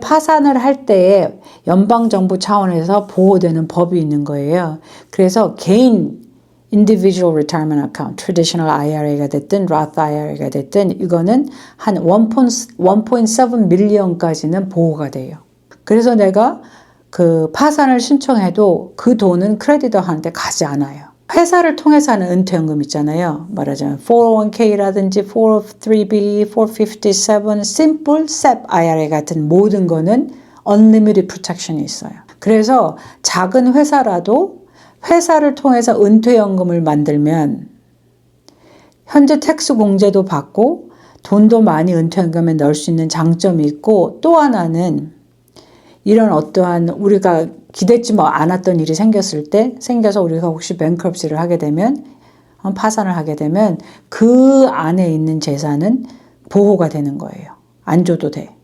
파산을 할 때에 연방정부 차원에서 보호되는 법이 있는 거예요. 그래서 개인 individual retirement account, traditional IRA가 됐든 Roth IRA가 됐든 이거는 한 1.7 밀리언까지는 보호가 돼요. 그래서 내가 그 파산을 신청해도 그 돈은 크레디터한테 가지 않아요. 회사를 통해서 하는 은퇴연금 있잖아요. 말하자면 401k라든지 403b, 457, simple SEP IRA 같은 모든 거는 unlimited protection이 있어요. 그래서 작은 회사라도 회사를 통해서 은퇴연금을 만들면 현재 텍스 공제도 받고 돈도 많이 은퇴연금에 넣을 수 있는 장점이 있고 또 하나는 이런 어떠한 우리가 기대치 뭐 않았던 일이 생겼을 때 생겨서 우리가 혹시 뱅크럽시를 하게 되면 어, 파산을 하게 되면 그 안에 있는 재산은 보호가 되는 거예요. 안 줘도 돼.